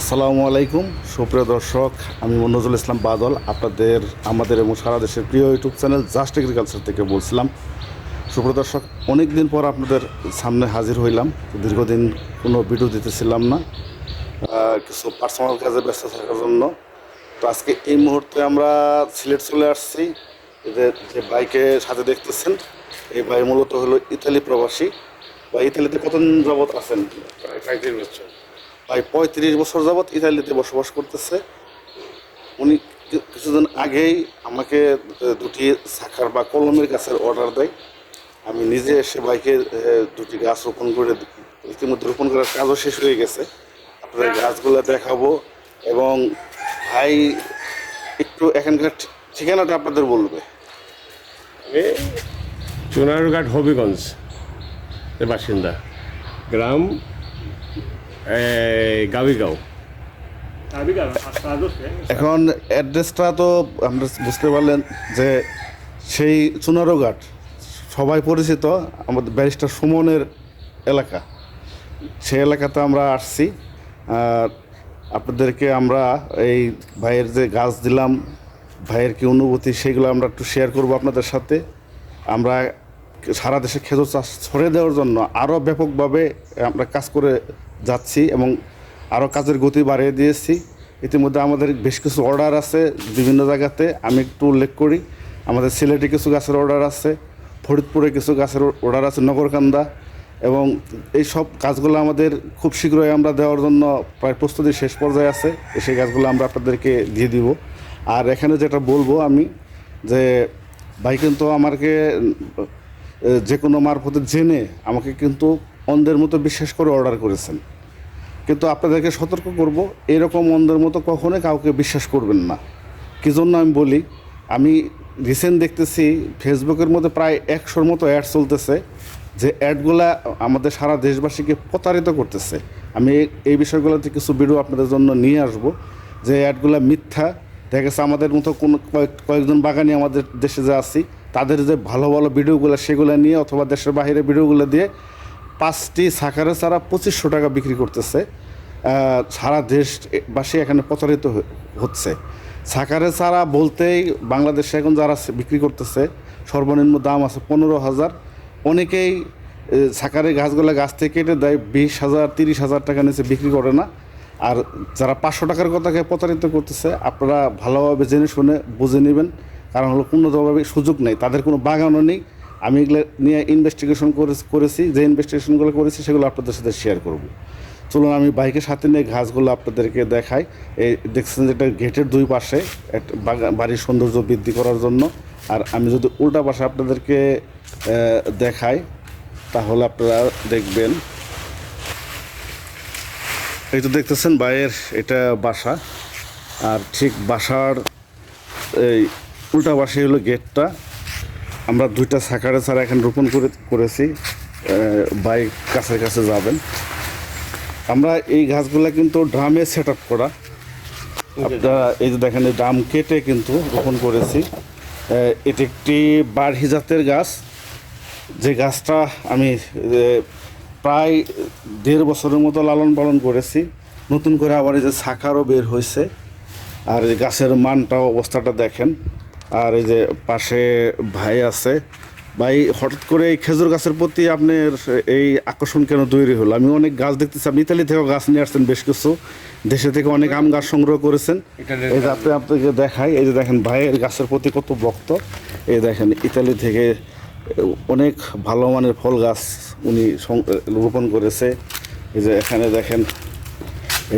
আসসালামু আলাইকুম, সুপ্রিয় দর্শক, আমি মনোজুল ইসলাম বাদল, আপনাদের, আমাদের এবং সারা দেশের প্রিয় ইউটিউব চ্যানেল জাস্ট এগ্রিকালচার থেকে বলছিলাম। সুপ্রিয় দর্শক অনেক দিন পর আপনাদের সামনে হাজির হইলাম, দীর্ঘদিন কোনো ভিডিও দিতেছিলাম না কিছু পার্সোনাল কাজে ব্যস্ত থাকার জন্য। তো আজকে এই মুহূর্তে আমরা সিলেট চলে আসছি এই যে বাইকে সাথে দেখতেছেন, এই ভাই মূলত হলো ইতালি প্রবাসী। বা ইতালিতে কতদিন যাবৎ আছেন? পঁয়ত্রিশ বছর প্রায় পঁয়ত্রিশ বছর যাবৎ ইতালিতে বসবাস করতেছে। উনি কিছুদিন আগেই আমাকে দুটি শাখার বা কলমের গাছের অর্ডার দেয়। আমি নিজে এসে বাইকে দুটি গাছ রোপণ করে ইতিমধ্যে রোপণ করার কাজও শেষ হয়ে গেছে। আপনাদের গাছগুলো দেখাবো। এবং ভাই, একটু এখানকার ঠিকানাটা আপনাদের বলবে। চুনারঘাট হবিগঞ্জ বাসিন্দা। গ্রাম গাবিগাঁও এখন অ্যাড্রেসটা তো আমরা বুঝতে পারলেন যে সেই চুনারোঘাট সবাই পরিচিত আমাদের ব্যারিস্টার সুমনের এলাকা। সেই এলাকাতে আমরা আসছি। আর আপনাদেরকে আমরা এই ভাইয়ের যে গাছ দিলাম ভাইয়ের কি অনুভূতি সেগুলো আমরা একটু শেয়ার করব আপনাদের সাথে। আমরা সারা দেশে খেজুর চাষ ছড়িয়ে দেওয়ার জন্য আরও ব্যাপকভাবে আমরা কাজ করে যাচ্ছি এবং আরও কাজের গতি বাড়িয়ে দিয়েছি। ইতিমধ্যে আমাদের বেশ কিছু অর্ডার আছে বিভিন্ন জায়গাতে, আমি একটু উল্লেখ করি। আমাদের সিলেটে কিছু গাছের অর্ডার আছে, ফরিদপুরে কিছু গাছের অর্ডার আছে, নগরকান্দা। এবং এই সব কাজগুলো আমাদের খুব শীঘ্রই আমরা দেওয়ার জন্য প্রায় প্রস্তুতি শেষ পর্যায়ে আছে, সেই গাছগুলো আমরা আপনাদেরকে দিয়ে দিব। আর এখানে যেটা বলব আমি, যে ভাই কিন্তু আমাকে যে কোনো মারফতে জেনে আমাকে কিন্তু অন্ধের মতো বিশ্বাস করে অর্ডার করেছেন। কিন্তু আপনাদেরকে সতর্ক করব, এরকম অন্ধের মতো কখনোই কাউকে বিশ্বাস করবেন না। কী জন্য আমি বলি, আমি রিসেন্ট দেখতেছি, ফেসবুকের মধ্যে প্রায় একশোর মতো অ্যাড চলতেছে, যে অ্যাডগুলা আমাদের সারা দেশবাসীকে প্রতারিত করতেছে। আমি এই- বিষয়গুলোতে কিছু ভিডিও আপনাদের জন্য নিয়ে আসব, যে অ্যাডগুলা মিথ্যা, দেখা গেছে আমাদের মতো কোনো কয়েক, কয়েকজন বাগানি আমাদের দেশে যে আছি, তাদের যে ভালো ভালো ভিডিওগুলো সেগুলো নিয়ে অথবা দেশের বাইরে ভিডিওগুলো দিয়ে পাঁচটি সাকারে ছাড়া পঁচিশশো টাকা বিক্রি করতেছে। সারা দেশবাসী এখানে প্রচারিত হচ্ছে। সাকারে ছাড়া বলতেই বাংলাদেশে এখন যারা বিক্রি করতেছে সর্বনিম্ন দাম আছে পনেরো হাজার। অনেকেই এ, সাকারের গাছগুলো গাছ থেকে কেটে দেয় বিশ হাজার তিরিশ হাজার টাকা নিচে বিক্রি করে না। আর যারা পাঁচশো টাকার কথাকে প্রতারিত করতেছে আপনারা ভালোভাবে জেনে শুনে বুঝে নেবেন। কারণ হলো কোনোভাবে সুযোগ নেই। তাদের কোনো বাগানও নেই। আমি এগুলো নিয়ে ইনভেস্টিগেশন করেছি যে ইনভেস্টিগেশনগুলো করেছি সেগুলো আপনাদের সাথে শেয়ার করব। চলুন আমি বাইকের সাথে নিয়ে ঘাসগুলো আপনাদেরকে দেখাই। এই দেখছেন যেটা গেটের দুই পাশে বাড়ির সৌন্দর্য বৃদ্ধি করার জন্য। আর আমি যদি উল্টা পাশে আপনাদেরকে দেখাই, তাহলে আপনারা দেখবেন। এই তো দেখতেছেন বাইয়ের এটা বাসা। আর ঠিক বাসার এই উল্টা পাশে হলো গেটটা। আমরা দুইটা সাকারে ছাড়া এখানে রোপণ করে করেছি বাইক কাছে কাছে যাবেন। আমরা এই গাছগুলা কিন্তু ড্রামে সেট আপ করা। আপনারা এই যে দেখেন, এই ড্রাম কেটে কিন্তু রোপণ করেছি। এটি একটি বাড়ি জাতের গাছ। যে গাছটা আমি প্রায় দেড় বছরের মতো লালন পালন করেছি। নতুন করে আবার এই যে শাখারও বের হয়েছে। আর এই গাছের মানটাও, অবস্থাটা দেখেন। আর এই যে পাশে ভাই আছে ভাই হঠাৎ করে এই খেজুর গাছের প্রতি আপনার এই আকর্ষণ কেন তৈরি হলো? আমি অনেক গাছ দেখতেছি আপনি ইতালি থেকেও গাছ নিয়ে আসছেন বেশ কিছু। দেশে থেকে অনেক আম গাছ সংগ্রহ করেছেন। এই যে আপনি আপনাকে দেখাই এই যে দেখেন ভাইয়ের গাছের প্রতি কত ভক্ত। এই দেখেন ইতালি থেকে অনেক ভালো মানের ফল গাছ উনি রোপণ করেছে। এই যে এখানে দেখেন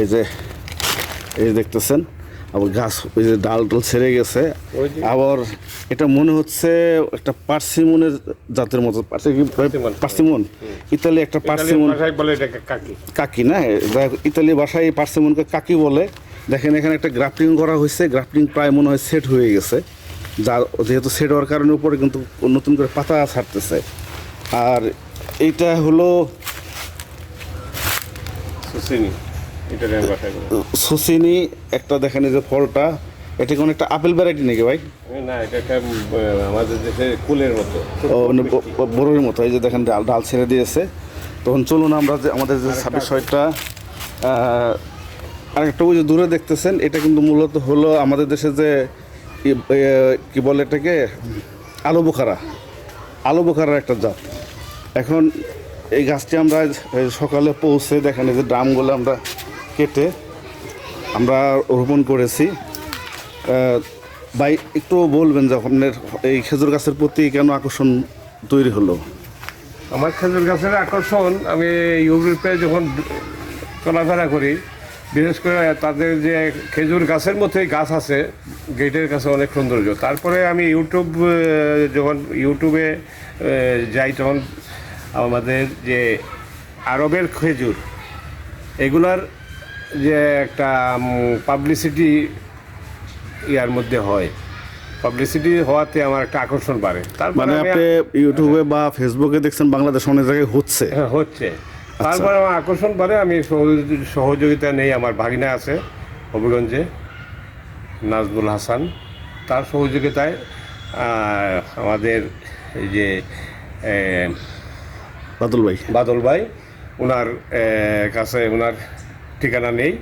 এই যে এই দেখতেছেন। আবার গাছ ওই যে ডাল টাল ছেড়ে গেছে। আবার এটা মনে হচ্ছে একটা পার্সিমনের জাতের মতো পার্সি- পার্সিমন। ইতালি একটা পার্সিমন কাকি। না ইতালি ভাষায় পার্সিমনকে কাকি বলে। দেখেন এখানে একটা গ্রাফটিং করা হয়েছে গ্রাফটিং প্রায় মনে হয় সেট হয়ে গেছে। যার যেহেতু সেট হওয়ার কারণে উপরে কিন্তু নতুন করে পাতা ছাড়তেছে। আর এইটা হলো সুসিনি। সুসিনি একটা দেখেন যে ফলটা এটা কোন একটা আপেল ভ্যারাইটি নাকি ভাই? না এটা একটা আমাদের দেশে কুলের মতো। ও মানে মতো। এই যে দেখেন ডাল ডাল ছেড়ে দিয়েছে। তখন চলুন আমরা যে আমাদের যে ছাব্বিশ ছয়টা আরেকটা ওই যে দূরে দেখতেছেন এটা কিন্তু মূলত হলো আমাদের দেশে যে কি বলে এটাকে? আলু বোখারা। আলু বোখারার একটা জাত। এখন এই গাছটি আমরা সকালে পৌঁছে দেখেন এই যে ড্রামগুলো আমরা কেটে আমরা রোপণ করেছি। ভাই, একটু বলবেন যে আপনার এই খেজুর গাছের প্রতি কেন আকর্ষণ তৈরি হলো? আমার খেজুর গাছের আকর্ষণ, আমি ইউরোপে যখন চলাফেরা করি, বিশেষ করে তাদের যে খেজুর গাছের মধ্যেই গাছ আছে, গেটের কাছে অনেক সৌন্দর্য। তারপরে আমি ইউটিউব যখন ইউটিউবে যাই তখন আমাদের যে আরবের খেজুর, এগুলার যে একটা পাবলিসিটি ইয়ার মধ্যে হয়। পাবলিসিটি হওয়াতে আমার একটা আকর্ষণ বাড়ে। তার মানে আপনি ইউটিউবে বা ফেসবুকে দেখছেন বাংলাদেশ অনেক জায়গায় হচ্ছে। হ্যাঁ, হচ্ছে। তারপরে আমার আকর্ষণ বাড়ে আমি সহযোগি- সহযোগিতা নেই আমার ভাগিনা আছে হবিগঞ্জে নাজমুল হাসান। তার সহযোগিতায় আমাদের এই যে বাদল ভাই। বাদল ভাই ওনার কাছে ওনার ঠিকানা নেই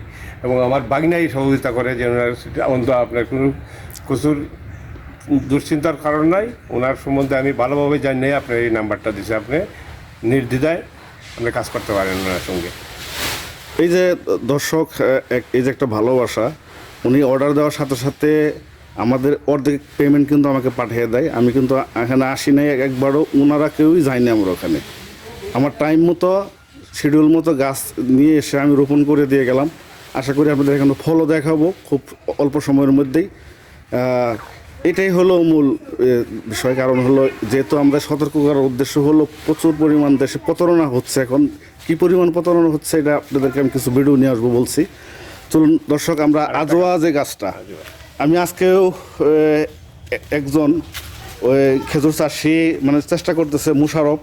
এবং আমার বাগিনাই সহযোগিতা করে যে ওনার অন্ত আপনার কোনো প্রচুর দুশ্চিন্তার কারণ নাই। ওনার সম্বন্ধে আমি ভালোভাবে জানি আপনার এই নাম্বারটা দিছে আপনি। নির্দ্বিধায় আপনি কাজ করতে পারেন ওনার সঙ্গে। এই যে দর্শক এই যে একটা ভালোবাসা, উনি অর্ডার দেওয়ার সাথে সাথে আমাদের অর্ধেক পেমেন্ট কিন্তু আমাকে পাঠিয়ে দেয়। আমি কিন্তু এখানে আসি নাই, একবারও ওনারা কেউই যায়নি আমার ওখানে। আমার টাইম মতো শিডিউল মতো গাছ নিয়ে এসে আমি রোপণ করে দিয়ে গেলাম। আশা করি আপনাদের এখানে ফলও দেখাবো খুব অল্প সময়ের মধ্যেই। এটাই হলো মূল বিষয়। কারণ হলো যেহেতু আমরা সতর্ক করার উদ্দেশ্য হলো প্রচুর পরিমাণ দেশে প্রতারণা হচ্ছে এখন। কি পরিমাণ প্রতারণা হচ্ছে এটা আপনাদেরকে আমি কিছু ভিডিও নিয়ে আসব বলছি। চলুন দর্শক আমরা আজোয়া যে গাছটা আমি আজকেও একজন ওই খেজুর চাষি মানে চেষ্টা করতেছে মুশারফ।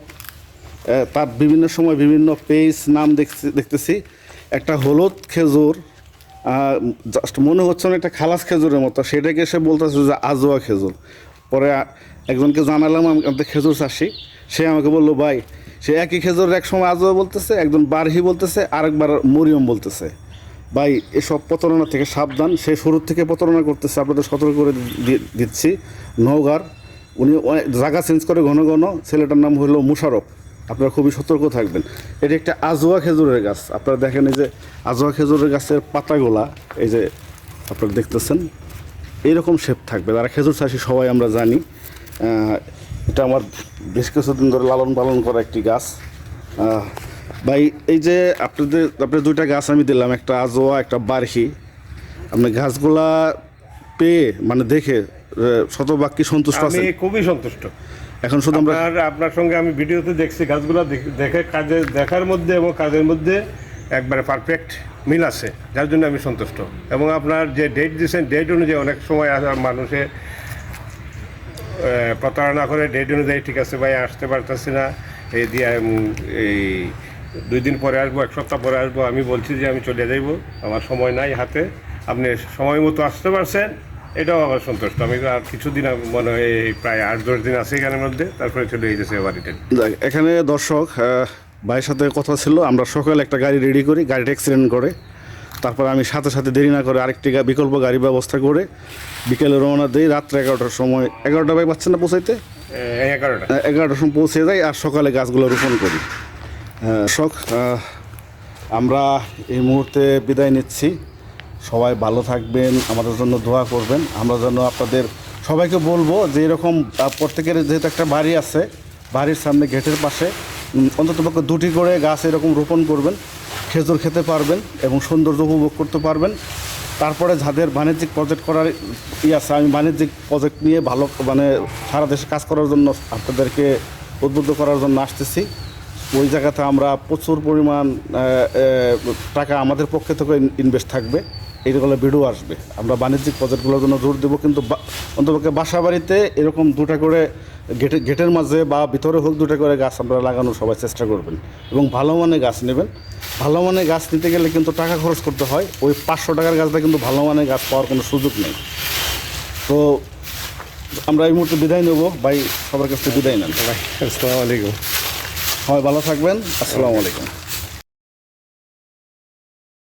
তার বিভিন্ন সময় বিভিন্ন পেজ নাম দেখছি, দেখতেছি। একটা হলুদ খেজুর জাস্ট মনে হচ্ছে না একটা খালাস খেজুরের মতো। সেটাকে সে বলতেছে যে আজোয়া খেজুর। পরে একজনকে জানালাম, আমি খেজুর চাষি? সে আমাকে বলল, ভাই, সে একই খেজুর এক সময় আজোয়া বলতেছে, একজন বারহি বলতেছে, আরেকবার মরিয়ম বলতেছে। ভাই, এসব প্রতারণা থেকে সাবধান। সে শুরুর থেকে প্রতারণা করতেছে, আপনাদের সতর্ক করে দিচ্ছি। নওগাঁর, উনি অনেক জায়গা চেঞ্জ করে ঘন ঘন। ছেলেটার নাম হলো মুশারফ। আপনারা খুবই সতর্ক থাকবেন। এটি একটা আজোয়া খেজুরের গাছ। আপনারা দেখেন এই যে আজোয়া খেজুরের গাছের পাতাগুলা, এই যে আপনারা দেখতেছেন, এইরকম শেপ থাকবে। যারা খেজুর চাষি সবাই আমরা জানি। এটা আমার বেশ কিছুদিন ধরে লালন পালন করা একটি গাছ। ভাই, এই যে আপনাদের আপনার দুইটা গাছ আমি দিলাম, একটা আজোয়া, একটা বারহি। আপনি গাছগুলা পেয়ে মানে দেখে আহ, শতবাক্যে সন্তুষ্ট আমি খুবই সন্তুষ্ট। এখন শুধু আমরা আপনার সঙ্গে আমি ভিডিওতে দেখছি গাছগুলো দেখ- কাজে দেখার মধ্যে এবং কাজের মধ্যে একবারে পারফেক্ট মিল আছে যার জন্য আমি সন্তুষ্ট। এবং আপনার যে ডেট দিয়েছেন ডেট অনুযায়ী অনেক সময় মানুষে প্রতারণা করে ডেট অনুযায়ী ঠিক আছে ভাই আসতে পারতেছি না। এই দিয়ে এই দুই দিন পরে আসব এক সপ্তাহ পরে আসব আমি বলছি যে আমি চলে যাইব আমার সময় নাই হাতে। আপনি সময় মতো আসতে পারছেন এটাও আমার সন্তুষ্ট। আমি আর কিছুদিন মনে হয় প্রায় আট দশ দিন আছে এখানের মধ্যে তারপরে চলে যেতেছে বাড়িতে এখানে দর্শক ভাইয়ের সাথে কথা ছিল আমরা সকালে একটা গাড়ি রেডি করি গাড়িটা অ্যাক্সিডেন্ট করে। তারপর আমি সাথে সাথে দেরি না করে আরেকটি বিকল্প গাড়ি ব্যবস্থা করে বিকেলে রওনা দিই রাত্রে এগারোটার সময়। এগারোটা বাই পাচ্ছেন না পৌঁছাইতে? এগারোটা। এগারোটার সময় পৌঁছে যাই আর সকালে গাছগুলো রোপণ করি। শখ আমরা এই মুহূর্তে বিদায় নিচ্ছি। সবাই ভালো থাকবেন, আমাদের জন্য দোয়া করবেন। আমরা যেন আপনাদের সবাইকে বলব যে এরকম প্রত্যেকের যেহেতু একটা বাড়ি আছে, বাড়ির সামনে গেটের পাশে অন্ততপক্ষে দুটি করে গাছ এরকম রোপণ করবেন, খেজুর খেতে পারবেন এবং সৌন্দর্য উপভোগ করতে পারবেন। তারপরে যাদের বাণিজ্যিক প্রজেক্ট করার ই আছে, আমি বাণিজ্যিক প্রজেক্ট নিয়ে ভালো মানে সারা দেশে কাজ করার জন্য আপনাদেরকে উদ্বুদ্ধ করার জন্য আসতেছি। ওই জায়গাতে আমরা প্রচুর পরিমাণ টাকা আমাদের পক্ষে থেকে ইনভেস্ট থাকবে। এইগুলো ভিডিও আসবে। আমরা বাণিজ্যিক প্রজেক্টগুলোর জন্য জোর দেবো কিন্তু অন্তপক্ষে বাসা বাড়িতে এরকম দুটা করে গেটে গেটের মাঝে বা ভিতরে হোক দুটা করে গাছ আপনারা লাগানোর সবাই চেষ্টা করবেন এবং ভালো মানের গাছ নেবেন। ভালো মানের গাছ নিতে গেলে কিন্তু টাকা খরচ করতে হয় ওই পাঁচশো টাকার গাছটা কিন্তু ভালো মানের গাছ পাওয়ার কোনো সুযোগ নেই। তো আমরা এই মুহূর্তে বিদায় নেব। ভাই সবার কাছ থেকে বিদায় নেন। ভাই আসসালামু আলাইকুম। সবাই ভালো থাকবেন। আসসালামু আলাইকুম।